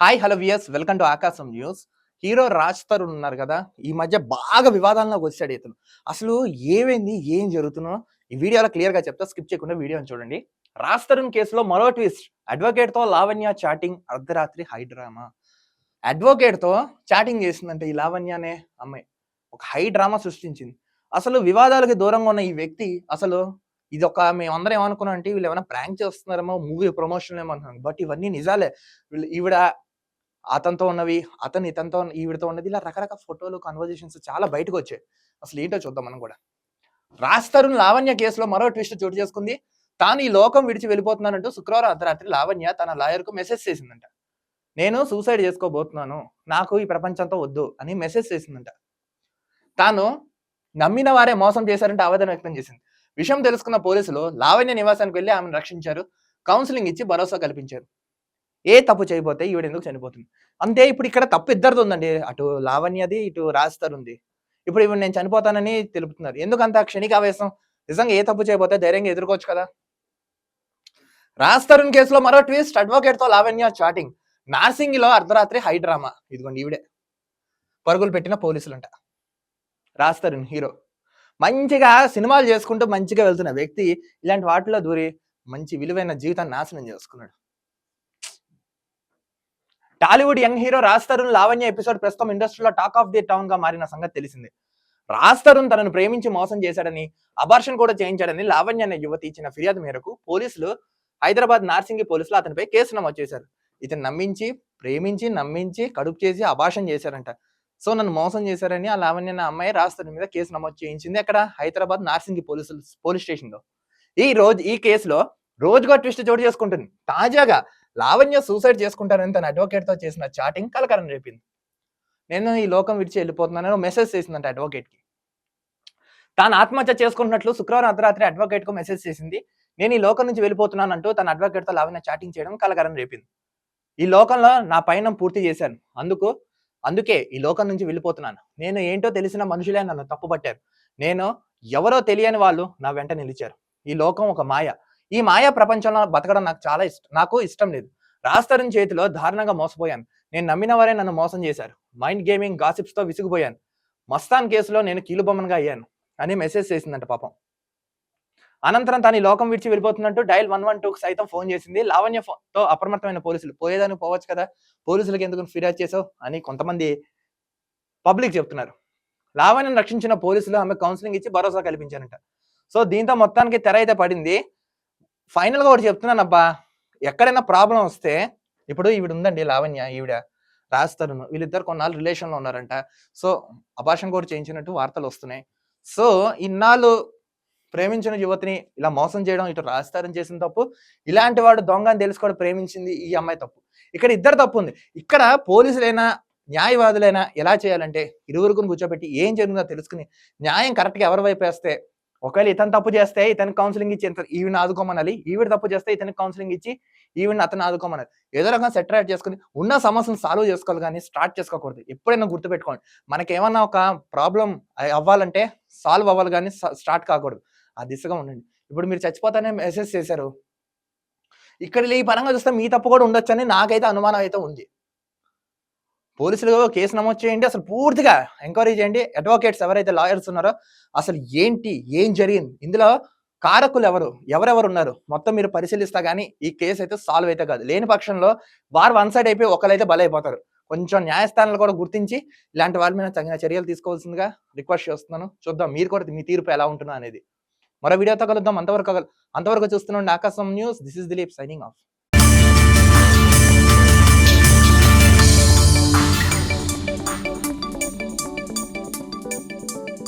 Hi hello viewers welcome to Aakasam news. Hero Raj Tarun ఉన్నారు కదా ఈ మధ్య బాగా వివాదాల్లోకి వచ్చాడు ఇతను. అసలు ఏమైంది ఏం జరుగుతున్నో ఈ వీడియోలో క్లియర్గా చెప్తా. స్కిప్ చేయకుండా వీడియోని చూడండి. రాజ్ తరుణ్ కేసులో మరో ట్విస్ట్ అడ్వకేట్తో లావణ్య చాటింగ్ అర్ధరాత్రి హై డ్రామా అడ్వకేట్తో చాటింగ్ చేసిందంటే ఈ లావణ్య అనే అమ్మాయి. ఒక హై డ్రామా సృష్టించింది. అసలు వివాదాలకి దూరంగా ఉన్న ఈ వ్యక్తి అసలు ఇది ఒక మేమందరం ఏమనుకున్నాం అంటే వీళ్ళు ఏమైనా ప్రాంక్ చేస్తున్నారేమో మూవీ ప్రమోషన్ ఏమో అనుకున్నాం బట్ ఇవన్నీ నిజాలే. వీళ్ళు ఈవిడ అతనితో ఉన్నవి అతను ఇతనితో ఈవిడతో ఉన్నది ఇలా రకరకాల ఫోటోలు కన్వర్జేషన్స్ చాలా బయటకు వచ్చాయి అసలు ఏంటో చూద్దాం మనం కూడా. రాజ్ తరుణ్ లావణ్య కేసులో మరో ట్విస్ట్ చోటు చేసుకుంది. తాను ఈ లోకం విడిచి వెళ్ళిపోతున్నానంటూ శుక్రవారం అర్ధరాత్రి లావణ్య తన లాయర్కు మెసేజ్ చేసిందంట. నేను సూసైడ్ చేసుకోబోతున్నాను. నాకు ఈ ప్రపంచంతో వద్దు అని మెసేజ్ చేసిందంట. తాను నమ్మిన వారే మోసం చేశారంటే ఆవేదన వ్యక్తం చేసింది. విషయం తెలుసుకున్న పోలీసులు లావణ్య నివాసానికి వెళ్ళి ఆమెను రక్షించారు. కౌన్సిలింగ్ ఇచ్చి భరోసా కల్పించారు. ఏ తప్పు చేయబోతే ఈవిడ ఎందుకు చనిపోతుంది. అంతే ఇప్పుడు ఇక్కడ తప్పు ఇద్దరిది ఉందండి. అటు లావణ్యది ఇటు రాజ్తర్ ఉంది ఇప్పుడు ఇవి నేను చనిపోతానని తెలుపుతున్నారు. ఎందుకంత క్షణిక ఆవేశం నిజంగా ఏ తప్పు చేయబోతే ధైర్యంగా ఎదుర్కోవచ్చు కదా? రాజ్ తరుణ్ కేసులో మరో ట్విస్ట్. అడ్వకేట్తో లావణ్య చాటింగ్. నార్సింగిలో అర్ధరాత్రి హై డ్రామా. ఇదిగోండి ఈవిడే. పరుగులు పెట్టిన పోలీసులంట. రాజ్ తరుణ్ హీరో. మంచిగా సినిమాలు చేసుకుంటూ మంచిగా వెళ్తున్న వ్యక్తి ఇలాంటి వాటిలో దూరి మంచి విలువైన జీవితాన్ని నాశనం చేసుకున్నాడు. Tollywood young hero Raj Tarun Lavanya episode ప్రస్తుతం ఇండస్ట్రీలో టాక్ ఆఫ్ ది టౌన్గా మారిన సంగతి తెలిసింది. రాజ్ తరుణ్ తనను ప్రేమించి మోసం చేశాడని అబార్షన్ కూడా చేయించాడని లావణ్య అనే యువతి ఇచ్చిన ఫిర్యాదు మేరకు పోలీసులు హైదరాబాద్ నార్సింగి పోలీసులు అతనిపై కేసు నమోదు చేశారు. ఇతను నమ్మించి ప్రేమించి నమ్మించి కడుపు చేసి అబార్షన్ చేశారంట. సో నన్ను మోసం చేశారని ఆ లావణ్య నా అమ్మాయి రాజ్ తరుణ్ మీద కేసు నమోదు చేయించింది అక్కడ హైదరాబాద్ నార్సింగి పోలీసులు పోలీస్ స్టేషన్లో ఈ రోజు ఈ కేసులో రోజుగా ట్విస్ట్ చోటు చేసుకుంటుంది. తాజాగా లావణ్య సూసైడ్ చేసుకుంటానని తన అడ్వకేట్తో చేసిన చాటింగ్ కలకరం రేపింది. నేను ఈ లోకం విడిచి వెళ్ళిపోతున్నానని మెసేజ్ చేసిందంట అడ్వకేట్కి. తాను ఆత్మహత్య చేసుకుంటున్నట్లు శుక్రవారం అర్ధరాత్రి అడ్వకేట్కు మెసేజ్ చేసింది. నేను ఈ లోకం నుంచి వెళ్ళిపోతున్నానంటూ తన అడ్వకేట్తో లావణ్య చాటింగ్ చేయడం కలకరం రేపింది. ఈ లోకంలో నా పయనం పూర్తి చేశాను. అందుకు అందుకే ఈ లోకం నుంచి వెళ్ళిపోతున్నాను. నేను ఏంటో తెలిసిన మనుషులే నన్ను తప్పుపట్టారు. నేను ఎవరో తెలియని వాళ్ళు నా వెంట నిలిచారు. ఈ లోకం ఒక మాయ. ఈ మాయా ప్రపంచంలో బతకడం నాకు చాలా ఇష్టం నాకు ఇష్టం లేదు. రాస్తరుణ్ చేతిలో దారుణంగా మోసపోయాను. నేను నమ్మిన వారే నన్ను మోసం చేశారు. మైండ్ గేమింగ్ గాసిప్స్తో విసిగిపోయాను. మస్తాన్ కేసులో నేను కీలుబొమ్మనగా అయ్యాను. అని మెసేజ్ చేసిందంట పాపం. అనంతరం తను లోకం విడిచి వెళ్ళిపోతున్నట్టు డైల్ వన్ వన్ టూకి సైతం ఫోన్ చేసింది. లావణ్య ఫోన్తో అప్రమత్తమైన పోలీసులు. పోయేదానికి పోవచ్చు కదా. పోలీసులకు ఎందుకు ఫిర్యాదు చేసావు? అని కొంతమంది పబ్లిక్ చెప్తున్నారు. లావణ్యను రక్షించిన పోలీసులు ఆమె కౌన్సిలింగ్ ఇచ్చి భరోసా కల్పించారంట. సో దీంతో మొత్తానికి తెర అయితే పడింది. ఫైనల్గా ఒకటి చెప్తున్నాను అబ్బా ఎక్కడైనా ప్రాబ్లం వస్తే ఇప్పుడు ఈవిడ ఉందండి లావణ్య ఈవిడ రాజస్థాన్ వీళ్ళిద్దరు కొన్నాళ్ళు రిలేషన్లో ఉన్నారంట. సో అభాషణ కూడా చేయించినట్టు వార్తలు వస్తున్నాయి. సో ఇన్నాళ్ళు ప్రేమించిన యువతిని ఇలా మోసం చేయడం ఇటు రాజస్థానం చేసిన తప్పు ఇలాంటి వాడు దొంగ అని తెలుసుకోవడం ప్రేమించింది ఈ అమ్మాయి తప్పు. ఇక్కడ ఇద్దరు తప్పు ఉంది. ఇక్కడ పోలీసులైనా న్యాయవాదులైనా ఎలా చేయాలంటే ఇరువురుకుని కూర్చోబెట్టి ఏం జరిగిందో తెలుసుకుని న్యాయం కరెక్ట్గా ఎవరి వైపు వేస్తే ఒకవేళ ఇతను తప్పు చేస్తే ఇతను కౌన్సిలింగ్ ఇచ్చి ఇంత ఈవిని ఆదుకోమనాలి. ఈవిడ తప్పు చేస్తే ఇతనికి కౌన్సిలింగ్ ఇచ్చి ఈవిడ అతను ఆదుకోమనాలి. ఏదో రకంగా సెటరేట్ చేసుకుని ఉన్న సమస్యను సాల్వ్ చేసుకోవాలి కానీ స్టార్ట్ చేసుకోకూడదు. ఎప్పుడైనా గుర్తుపెట్టుకోండి. మనకి ఏమన్నా ఒక ప్రాబ్లం అవ్వాలంటే సాల్వ్ అవ్వాలి కానీ స్టార్ట్ కాకూడదు. ఆ దిశగా ఉండండి. ఇప్పుడు మీరు చచ్చిపోతానే మెసేజ్ చేశారు. ఇక్కడ ఈ పరంగా చూస్తే మీ తప్పు కూడా ఉండొచ్చని నాకైతే అనుమానం అయితే ఉంది. పోలీసులు కేసు నమోదు చేయండి. అసలు పూర్తిగా ఎంక్వైరీ చేయండి. అడ్వకేట్స్ ఎవరైతే లాయర్స్ ఉన్నారో అసలు ఏంటి ఏం జరిగింది? ఇందులో కారకులు ఎవరు? ఎవరెవరు ఉన్నారు? మొత్తం మీరు పరిశీలిస్తా కానీ ఈ కేసు అయితే సాల్వ్ అయితే కాదు. లేని పక్షంలో వారు వన్ సైడ్ అయిపోయి ఒకరైతే బలైపోతారు. కొంచెం న్యాయస్థానాలు కూడా గుర్తించి ఇలాంటి వాళ్ళ మీద తగిన చర్యలు తీసుకోవాల్సిందిగా రిక్వెస్ట్ చేస్తున్నాను. చూద్దాం మీరు కూడా మీ తీర్పు ఎలా ఉంటుందో అనేది. మరో వీడియోతో కలుద్దాం. అంతవరకు అంతవరకు చూస్తున్నాండి Aakasam news this is Dilip signing off